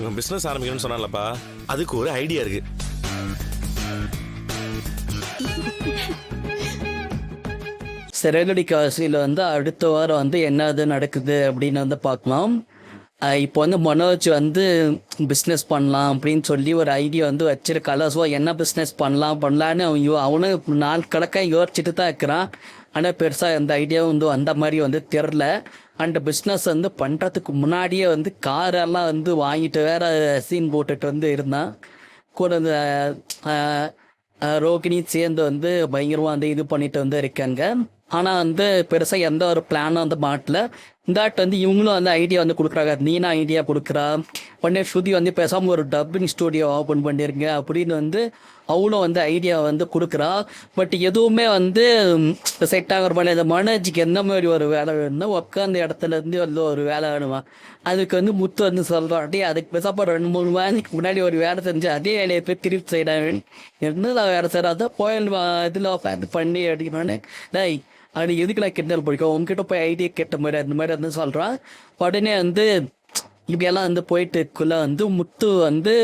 இவன் பிசினஸ் ஆரம்பிக்கணும்னு சொன்னான்லப்பா. அதுக்கு ஒரு ஐடியா இருக்கு. சிறகடி காசியில் வந்து அடுத்த வாரம் வந்து என்னது நடக்குது அப்படின்னு வந்து பார்க்கலாம். இப்போ வந்து மனோஜ் வந்து பிஸ்னஸ் பண்ணலாம் அப்படின்னு சொல்லி ஒரு ஐடியா வந்து வச்சிருக்கால. ஸோ என்ன பிஸ்னஸ் பண்ணலாம் பண்ணலான்னு அவன் யோ- அவனும் நாள் கணக்காக யோசிச்சுட்டு தான் இருக்கிறான். ஆனால் பெருசாக எந்த ஐடியாவும் வந்து அந்த மாதிரி வந்து தெரில அந்த பிஸ்னஸ் வந்து பண்ணுறதுக்கு முன்னாடியே வந்து காரெல்லாம் வந்து வாங்கிட்டு வேற சீன் போட்டுட்டு வந்து இருந்தான் கூட இந்த ரோகிணியும் ரோகிணி சேர்ந்து வந்து பயங்கரமாக வந்து இது பண்ணிட்டு வந்து இருக்காங்க. ஆனால் வந்து பெருசாக எந்த ஒரு பிளானும் வந்து மாட்டல தட் வந்து இவங்களும் வந்து ஐடியா வந்து கொடுக்குறாங்க. நீனா ஐடியா கொடுக்குறா. உடனே ஸ்ருதி வந்து பேசாமல் ஒரு டப்பிங் ஸ்டூடியோ ஓப்பன் பண்ணிருங்க அப்படின்னு வந்து அவளும் வந்து ஐடியா வந்து கொடுக்குறா. பட் எதுவுமே வந்து செட் ஆகிற மாதிரி இந்த மனோஜிக்கு எந்த மாதிரி ஒரு வேலை வேணும்னா உட்காந்த இடத்துல இருந்து வந்து ஒரு வேலை வேணுமா? அதுக்கு வந்து முத்து வந்து சொல்கிறாட்டி அதுக்கு பேசாம ரெண்டு மூணு மாதத்துக்கு முன்னாடி ஒரு வேலை செஞ்சு அதே வேலையை போய் திருப்பி செய்யறேன். என்ன வேலை செய்யறா? போயில் இதில் பண்ணி அப்படின்னானே டேய் அது எதுக்கு நான் கிண்டல் பிடிக்கும்? உங்ககிட்ட போய் ஐடியா கேட்ட மாதிரி அந்த மாதிரி வந்து சொல்கிறான் உடனே வந்து இப்படியெல்லாம் வந்து போயிட்டுக்குள்ளே வந்து முத்து வந்து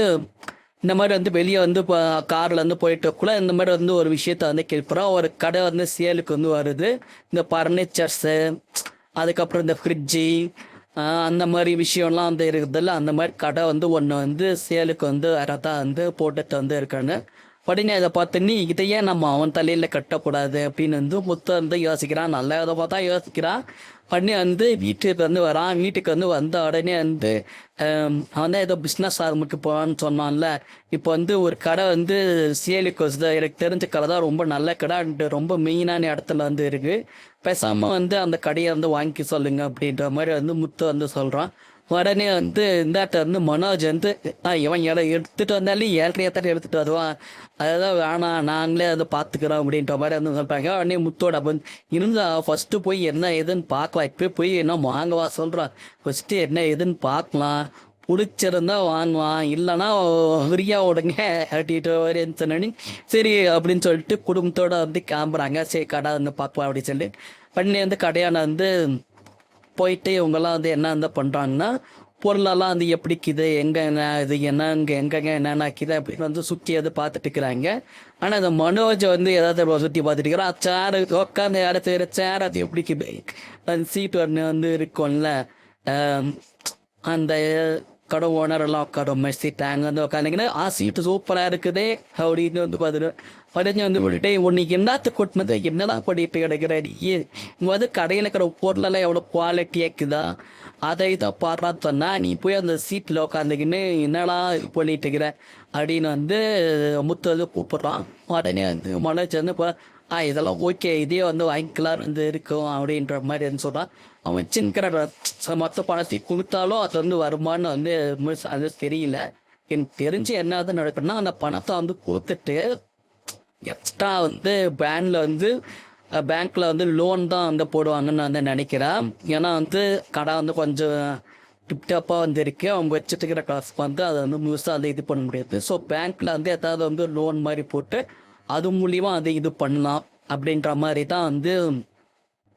இந்த மாதிரி வந்து வெளியே வந்து இப்போ காரில் வந்து போயிட்டுக்குள்ள இந்த மாதிரி வந்து ஒரு விஷயத்த வந்து கேட்போம் ஒரு கடை வந்து சேலுக்கு வந்து வருது. இந்த பர்னிச்சர்ஸு அதுக்கப்புறம் இந்த ஃப்ரிட்ஜி அந்த மாதிரி விஷயம்லாம் வந்து இருக்குதுல்ல அந்த மாதிரி கடை வந்து ஒன்று வந்து சேலுக்கு வந்து வரதான் வந்து போட்டுட்டு வந்து இருக்காங்க. உடனே அதை பார்த்து நீ இதையே நம்ம அவன் தலையில் கட்டக்கூடாது? அப்படின்னு வந்து முத்து வந்து யோசிக்கிறான். நல்ல இதை பார்த்தா யோசிக்கிறான். பண்ணி வந்து வீட்டுக்கு வந்து வரான். வீட்டுக்கு வந்து வந்த உடனே வந்து அவன் தான் ஏதோ பிஸ்னஸ் ஆரம்பிக்க போவான்னு சொன்னான்ல. இப்போ வந்து ஒரு கடை வந்து சேலுக்கு தான். எனக்கு தெரிஞ்ச கடை தான் ரொம்ப நல்ல கடை. ரொம்ப மெயினான இடத்துல வந்து இருக்கு. பேசாமல் வந்து அந்த கடையை வந்து வாங்கி சொல்லுங்க. அப்படின்ற மாதிரி வந்து முத்து வந்து சொல்கிறான் உடனே வந்து இந்தாட்ட வந்து மனோஜ் வந்து இவன் இடம் எடுத்துட்டு வந்தாலும் ஏற்கனவே தான் எடுத்துட்டு வருவான். அதெல்லாம் வேணாம் நாங்களே அதை பார்த்துக்கிறோம் அப்படின்ற மாதிரி வந்து சொல்கிறாங்க உடனே முத்தோட அப்போ இருந்தா ஃபஸ்ட்டு போய் என்ன ஏதுன்னு பார்க்கலாம். இப்போ போய் என்ன வாங்கவா சொல்கிறான் ஃபஸ்ட்டு என்ன ஏதுன்னு பார்க்கலாம். பிடிச்சிருந்தா வாங்குவான் இல்லைன்னா ஃப்ரீயா விடுங்க அப்படின்ட்டு வரேன்னு சொன்னோன்னே சரி அப்படின்னு சொல்லிட்டு குடும்பத்தோட வந்து கிளம்புறாங்க. சரி கடை வந்து பார்ப்போம் அப்படின்னு சொல்லி பண்ணி வந்து கடையான வந்து போயிட்டு இவங்கெல்லாம் வந்து என்ன வந்து பண்ணுறாங்கன்னா பொருளெல்லாம் வந்து எப்படி இருக்குது எங்கே என்ன இது என்ன இங்கே எங்கெங்க என்னென்ன இருக்குது அப்படின்னு வந்து சுற்றி எது பார்த்துட்டு இருக்கிறாங்க. ஆனால் இந்த மனோஜ் வந்து ஏதாவது சுற்றி பார்த்துட்டு இருக்கிறான். சேர் உட்காந்து யாரும் செய்கிற சேர் அது எப்படி இருக்குது அந்த சீட்டு ஒன்று வந்து இருக்கும்ல அந்த கடை ஓனர் எல்லாம் உட்கார மாதிரி சீட் அங்கே வந்து உட்காந்துங்கன்னா ஆ சீட்டு சூப்பராக இருக்குதே அப்படின்னு வந்து பார்த்துட்டு உடனே வந்து விட்டுட்டு உன்னைக்கு என்னத்து கொட்டினது என்னதான் பண்ணிட்டு கிடக்கிற நீ இங்கே வந்து கடையில் இருக்கிற பொருளெல்லாம் எவ்வளோ குவாலிட்டியாக இருக்குதா அதை இதை பாடுறா சொன்னா நீ போய் அந்த சீட்டில் உட்காந்துக்கின்னு என்னடா இது பண்ணிட்டு இருக்கிற அப்படின்னு வந்து முத்து வந்து கூப்பிட்றான் உடனே வந்து மனோஜ் வந்து ஆ இதெல்லாம் ஓகே இதே வந்து வாங்கிக்கலாம் வந்து இருக்கும் அப்படின்ற மாதிரி வந்து சொல்கிறான் அவன் சின்ன மொத்த பணத்தை கொடுத்தாலும் அது வந்து வருமானு வந்து அது தெரியல. எனக்கு தெரிஞ்சு என்னது நடக்குன்னா அந்த பணத்தை வந்து கொடுத்துட்டு எக்ஸ்ட்ரா வந்து பேங்கில் வந்து பேங்க்ல வந்து லோன் தான் வந்து போடுவாங்கன்னு நான் வந்து நினைக்கிறேன். ஏன்னா வந்து கடை வந்து கொஞ்சம் டிப்டாப்பாக வந்து இருக்கு. அவங்க வச்சுட்டு இருக்கிற காசுக்கு வந்து அதை வந்து முழுசாக அதை இது பண்ண முடியாது. ஸோ பேங்க்ல வந்து ஏதாவது வந்து லோன் மாதிரி போட்டு அது மூலியமா அதை இது பண்ணலாம் அப்படின்ற மாதிரி தான் வந்து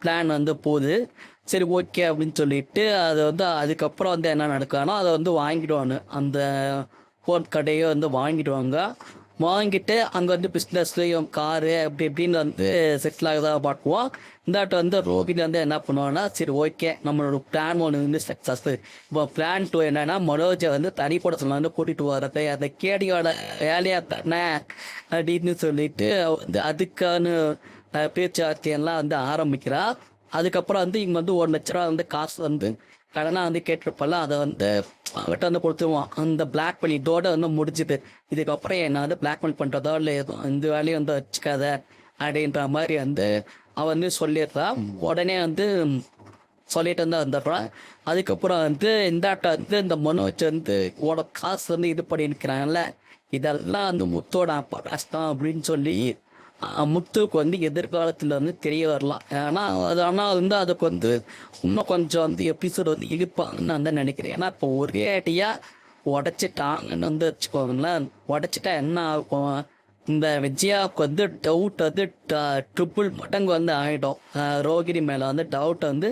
பிளான் வந்து போகுது. சரி ஓகே அப்படின்னு சொல்லிட்டு அதை வந்து அதுக்கப்புறம் வந்து என்ன நடக்கானோ அதை வந்து வாங்கிடுவானு அந்த ஃபோன் கடையை வந்து வாங்கிடுவாங்க. வாங்கிட்டு அங்கே வந்து பிஸ்னஸ்லையும் காரு அப்படி இப்படின்னு வந்து செட்டில் ஆகுதா பார்க்குவோம் இந்தாட்ட வந்து ரோபின் வந்து என்ன பண்ணுவான்னா சரி ஓகே நம்மளோட பிளான் ஒன்று வந்து சக்ஸஸ் இப்போ பிளான் டூ என்னன்னா மனோஜை வந்து தனிப்படத்தில் வந்து கூட்டிகிட்டு வர்றது அந்த கேடியோட வேலையாக தானே அப்படின்னு சொல்லிட்டு வந்து அதுக்கான பேச்சுவார்த்தையெல்லாம் வந்து ஆரம்பிக்கிறா. அதுக்கப்புறம் வந்து இங்கே வந்து ஒரு லட்ச ரூபா வந்து காசு வந்து கடனாக வந்து கேட்டிருப்பல அதை வந்து அவர்கிட்ட வந்து கொடுத்துருவான். அந்த பிளாக் பண்ணி இதோட வந்து முடிஞ்சுது. இதுக்கப்புறம் என்ன வந்து பிளாக் பண்ணுறதோ இல்லை எதுவும் இந்த வேலையும் வந்து வச்சுக்காத அப்படின்ற மாதிரி வந்து அவன் வந்து சொல்லிடுறான். உடனே வந்து சொல்லிட்டு வந்து வந்துடுறான். அதுக்கப்புறம் வந்து இந்தாட்ட வந்து இந்த மனோஜ் வந்து உட காசு வந்து இது பண்ணி நிற்கிறாங்கல்ல இதெல்லாம் வந்து முத்தோட அப்பா கஷ்டம் அப்படின்னு சொல்லி முத்துவுக்கு முத்துக்கு வந்து எதிர்காலத்தில் வந்து தெரிய வரலாம். ஏன்னா அது ஆனால் வந்து அதுக்கு வந்து இன்னும் கொஞ்சம் வந்து எபிசோடு வந்து இழுப்பாங்கன்னு நான் தான் நினைக்கிறேன். ஏன்னா இப்போ ஒரே அடியாக உடச்சிட்டாங்கன்னு வந்து வச்சுக்கோங்களேன். உடச்சிட்டா என்ன ஆகும்? இந்த விஜயாவுக்கு வந்து டவுட் வந்து ட்ரிபிள் மடங்கு வந்து ஆகிடும் ரோகிணி மேலே வந்து டவுட் வந்து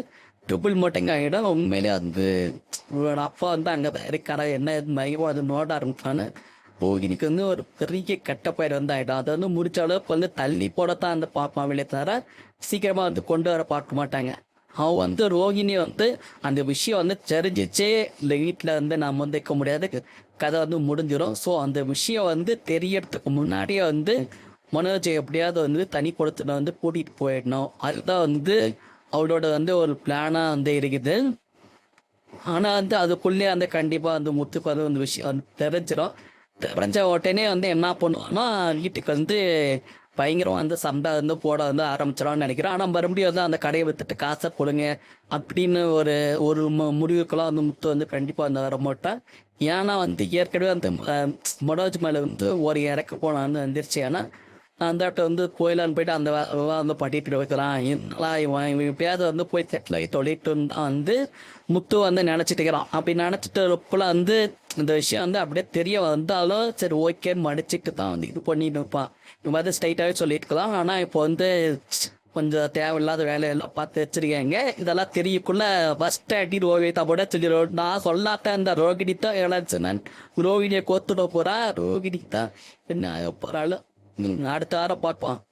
ட்ரிபிள் மடங்கு ஆகிடும் உண்மையிலே வந்து அப்பா வந்து அங்கே தான் இருக்காரா? என்ன மையம் அது நோட ஆரம்பிப்பான்னு ரோகிணிக்கு வந்து ஒரு பெரிய கட்டப்பயிர் வந்து ஆகிடும் அதை வந்து முடிச்ச அளவுக்கு வந்து தள்ளி போடத்தான் அந்த பார்ப்பான் வெளியே தவிர சீக்கிரமாக வந்து கொண்டு வர பார்க்க மாட்டாங்க. அவன் வந்து ரோகிணி வந்து அந்த விஷயம் வந்து தெரிஞ்சிச்சே இந்த வீட்டில் வந்து நம்ம வந்து இருக்க முடியாது. கதை வந்து முடிஞ்சிடும் ஸோ அந்த விஷயம் வந்து தெரியறதுக்கு முன்னாடியே வந்து மனோஜை எப்படியாவது வந்து தனி கொடுத்துல வந்து கூட்டிகிட்டு போயிடணும். அதுதான் வந்து அவளோட வந்து ஒரு பிளானாக வந்து இருக்குது. ஆனால் வந்து அதுக்குள்ளே வந்து கண்டிப்பாக வந்து முத்துக்கு வந்து அந்த விஷயம் வந்து தெரிஞ்சிடும் பிரஞ்ச உடனே வந்து என்ன பண்ணுவான்னா வீட்டுக்கு வந்து பயங்கரம் வந்து சண்டை வந்து போட வந்து ஆரம்பிச்சிடலாம்னு நினைக்கிறேன். ஆனால் மறுபடியும் வந்து அந்த கடையை வித்துட்டு காசை கொடுங்க அப்படின்னு ஒரு ஒரு மு- முடிவுக்கெல்லாம் வந்து முத்து வந்து கண்டிப்பாக வந்து வர மாட்டேன் ஏன்னா வந்து ஏற்கனவே அந்த அஹ், மனோஜ் மேலே வந்து ஒரு இறக்க போனான்னு வந்துருச்சு. ஏன்னா அந்த இடத்த வந்து கோயிலான்னு போயிட்டு அந்த வந்து பட்டிட்டு வைக்கிறான் இவன் இவன் பேத வந்து போய் செட்டில் ஆகி தொழிட்டு வந்து முத்து வந்து நினச்சிட்டு இருக்கிறான். அப்படி நினச்சிட்டு இருப்பல வந்து இந்த விஷயம் வந்து அப்படியே தெரிய வந்தாலும் சரி ஓகே மடிச்சிட்டு தான் வந்து இது பண்ணிட்டு இருப்பான். இவன் வந்து ஸ்ட்ரைட்டாகவே சொல்லியிருக்கலாம். ஆனால் இப்போ வந்து கொஞ்சம் தேவையில்லாத வேலையெல்லாம் பார்த்து வச்சிருக்காங்க. இதெல்லாம் தெரியக்குள்ள ஃபர்ஸ்ட் அடி ரோகிதா போட சொல்லி ரோ- நான் சொல்லாட்டேன் இந்த ரோகிணி தான் இழச்சு நான் ரோகிணியை கோத்துட போறா ரோகிணி தான் என்ன போறாலும் அடுத்த வாரம் பார்ப்போம்.